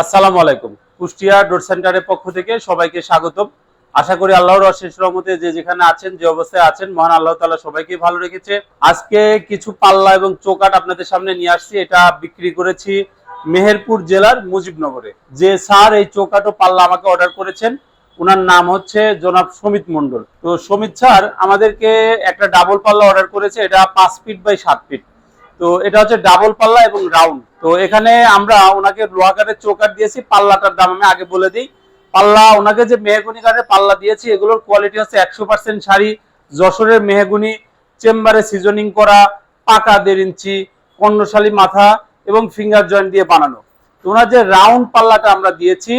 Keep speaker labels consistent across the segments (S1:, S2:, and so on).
S1: আসসালামু আলাইকুম। কুষ্টিয়া ডোর সেন্টারের পক্ষ থেকে সবাইকে স্বাগতম। আশা করি আল্লাহর অশেষ রহমতে যে যেখানে আছেন, যে অবস্থায় আছেন, মহান আল্লাহ তাআলা সবাইকে ভালো রেখেছে। আজকে কিছু পাল্লা এবং চৌকাট আপনাদের সামনে নিয়ে আসছি। এটা বিক্রি করেছি মেহেরপুর জেলার মুজিবনগরে। যে স্যার এই চৌকাট ও পাল্লা আমাকে অর্ডার করেছেন ওনার নাম হচ্ছে জনাব সমিত মন্ডল তো সমিত স্যার, আমাদেরকে একটা ডাবল পাল্লা অর্ডার করেছে, এটা পাঁচ ফিট বাই সাত ফিট। তো এটা হচ্ছে ডাবল পাল্লা এবং রাউন্ড তো এখানে আমরা ওনাকে লোহা কাঠের চৌকাট দিয়েছি, পাল্লাটার দাম আমি আগে বলে দিই। পাল্লা, ওনাকে যে মেহগুনি কাঠের পাল্লা দিয়েছি, এগুলোর কোয়ালিটি হচ্ছে একশো পার্সেন্ট শাড়ি, যশোরের মেহগুনি, চেম্বারে সিজনিং করা, পাকা দেড় ইঞ্চি, কর্ণশালী মাথা এবং ফিঙ্গার জয়েন্ট দিয়ে বানানো। তো ওনার যে রাউন্ড পাল্লাটা আমরা দিয়েছি,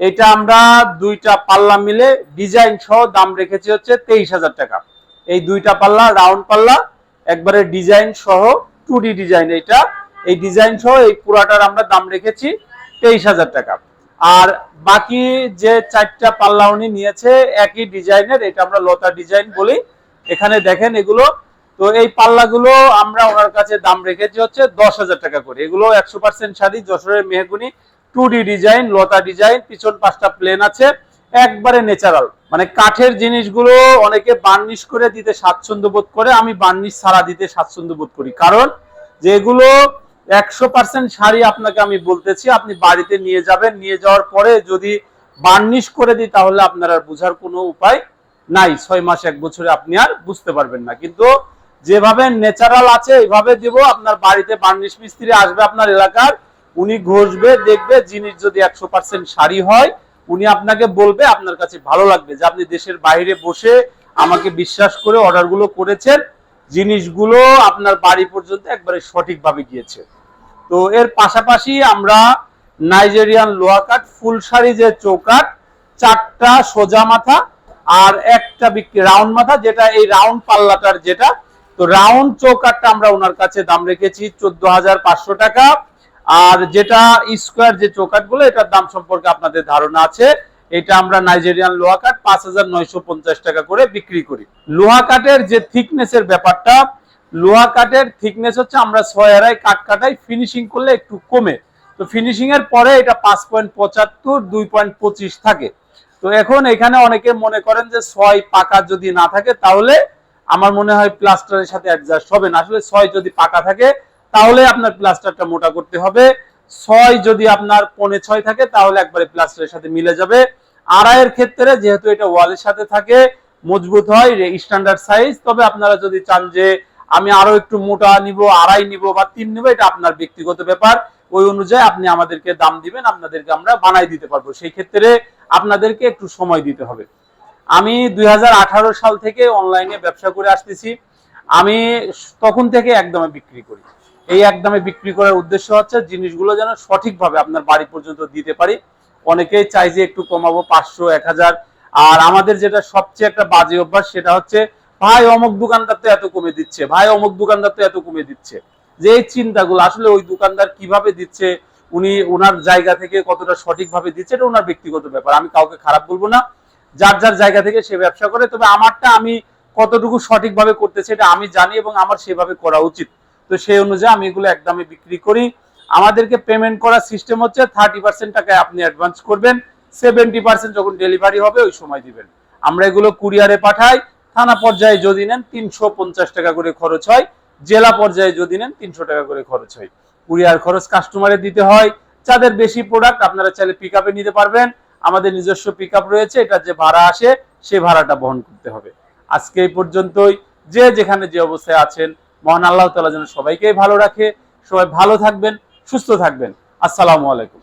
S1: এটা আমরা দুইটা পাল্লা মিলে ডিজাইন সহ দাম রেখেছি হচ্ছে তেইশ হাজার টাকা। এই দুইটা পাল্লা রাউন্ড পাল্লা, একবারে ডিজাইন সহ টু ডি ডিজাইন এটা এই ডিজাইন সহ এই পুরাটার আমরা দাম রেখেছি তেইশ হাজার টাকা। আর বাকি যে চারটা পাল্লা উনি নিয়েছে, একই ডিজাইনের, এটা আমরা লতা ডিজাইন বলি। এখানে দেখেন এগুলো। তো এই পাল্লাগুলো আমরা ওনার কাছে দাম রেখেছি হচ্ছে দশ হাজার টাকা করে। এগুলো একশো পার্সেন্ট শাড়ি, যশোরের মেহগুনি, টু ডি ডিজাইন লতা ডিজাইন, পিছন পাঁচটা প্লেন আছে। একবারে ন্যাচারাল মানে কাঠের জিনিসগুলো অনেকে বার্নিশ করে দিতে স্বাচ্ছন্দ্য বোধ করে, আমি বার্নিশ ছাড়া দিতে স্বাচ্ছন্দ্য বোধ করি। কারণ যেগুলো একশো পার্সেন্ট শাড়ি আপনাকে আমি বলতেছি, আপনি বাড়িতে নিয়ে যাবেন, নিয়ে যাওয়ার পরে যদি বার্নিশ করে দিই, তাহলে আপনার আর বোঝার কোনো উপায় নাই। ছয় মাস, এক বছরে আপনি আর বুঝতে পারবেন না। কিন্তু যেভাবে ন্যাচারাল আছে, এইভাবে দিব, আপনার বাড়িতে বার্নিশ মিস্ত্রি আসবে আপনার এলাকার, উনি ঘষবে, দেখবে, জিনিস যদি একশো পার্সেন্ট শাড়ি হয় উনি আপনাকে বলবে আপনার কাছে ভালো লাগবে যে আপনি দেশের বাইরে বসে আমাকে বিশ্বাস করে অর্ডারগুলো করেছেন, জিনিসগুলো আপনার বাড়ি পর্যন্ত একবারে সঠিকভাবে গিয়েছে। তো এর পাশাপাশি আমরা নাইজেরিয়ান লোহা কাঠ ফুল শাড়ি যে চৌকাট চারটা সোজা মাথা আর একটা বিক্রি রাউন্ড মাথা যেটা এই রাউন্ড পাল্লাটার যেটা, তো রাউন্ড চৌকাটটা আমরা ওনার কাছে দাম রেখেছি চোদ্দ হাজার পাঁচশো টাকা। আর যেটা স্কোয়ার যে চৌকাটগুলো, এটার দাম সম্পর্কে আপনাদের ধারণা আছে। এটা আমরা নাইজেরিয়ান লোহা কাঠ পাঁচ হাজার নয়শো পঞ্চাশ টাকা করে বিক্রি করি। লোহা কাঠের যে থিকনেসের ব্যাপারটা, লোহা কাঠের থিকনেস হচ্ছে আমরা ছয় আড়াই কাঠ কাটাই ফিনিশিং করলে একটু কমে। তো ফিনিশিং এর পরে এটা পাঁচ পয়েন্ট পঁচাত্তর, দুই পয়েন্ট পঁচিশ থাকে। তো এখন এখানে অনেকে মনে করেন যে ছয় পাকা যদি না থাকে, তাহলে আমার মনে হয় প্লাস্টারের সাথে অ্যাডজাস্ট হবে না। আসলে ছয় যদি পাকা থাকে তাহলে আপনার প্লাস্টারটা মোটা করতে হবে। ছয় যদি আপনার পনে ছয় থাকে, তাহলে একবারে প্লাস্টারের সাথে মিলে যাবে। আড়াইয়ের ক্ষেত্রে যেহেতু এটা ওয়ালের সাথে থাকে, মজবুত হয় স্ট্যান্ডার্ড সাইজ তবে আপনারা যদি চান যে আমি আরও একটু মোটা নিব, আড়াই নিব বা তিন নিব, এটা আপনার ব্যক্তিগত ব্যাপার। ওই অনুযায়ী আপনি আমাদেরকে দাম দিবেন, আপনাদেরকে আমরা বানাই দিতে পারব। সেই ক্ষেত্রে আপনাদেরকে একটু সময় দিতে হবে। আমি দুই হাজার আঠারো সাল থেকে অনলাইনে ব্যবসা করে আসতেছি। আমি তখন থেকে একদমে বিক্রি করি। এই একদমে বিক্রি করার উদ্দেশ্য হচ্ছে জিনিসগুলো যেন সঠিকভাবে আপনার বাড়ি পর্যন্ত দিতে পারি। অনেকেই চাই যে একটু কমাবো, পাঁচশো, এক হাজার। আর আমাদের যেটা সবচেয়ে একটা বাজে অভ্যাস সেটা হচ্ছে, ভাই অমুক দোকানদার তো এত কমে দিচ্ছে, ভাই অমুক দোকানদার তো এত কমে দিচ্ছে। যে এই চিন্তাগুলো, আসলে ওই দোকানদার কীভাবে দিচ্ছে, উনি ওনার জায়গা থেকে কতটা সঠিকভাবে দিচ্ছে, এটা ওনার ব্যক্তিগত ব্যাপার, আমি কাউকে খারাপ বলব না। যার যার জায়গা থেকে সে ব্যবসা করে, তবে আমারটা আমি কতটুকু সঠিকভাবে করতেছি এটা আমি জানি এবং আমার সেভাবে করা উচিত। তো সেই অনুযায়ী আমি এগুলো একদমই বিক্রি করি। আমাদেরকে পেমেন্ট করার সিস্টেম হচ্ছে থার্টি পার্সেন্ট টাকায় আপনি অ্যাডভান্স করবেন। সেভেন্টি পার্সেন্ট যখন ডেলিভারি হবে, ওই সময় দিবেন। আমরা এগুলো কুরিয়ারে পাঠাই। থানা পর্যায়ে যদি নেন, তিনশো পঞ্চাশ টাকা করে খরচ হয়। জেলা পর্যায়ে যদি নেন, তিনশো টাকা করে খরচ হয়। কুরিয়ার খরচ কাস্টমারে দিতে হয়। যাদের বেশি প্রোডাক্ট আপনারা চাইলে পিক নিতে পারবেন। আমাদের নিজস্ব পিক রয়েছে, এটা যে ভাড়া আসে, সে ভাড়াটা বহন করতে হবে। আজকে এই পর্যন্তই। যে যেখানে যে অবস্থায় আছেন মহান আল্লাহ তালা যেন সবাইকেই ভালো রাখে। সবাই ভালো থাকবেন সুস্থ থাকবেন। আসসালামু আলাইকুম।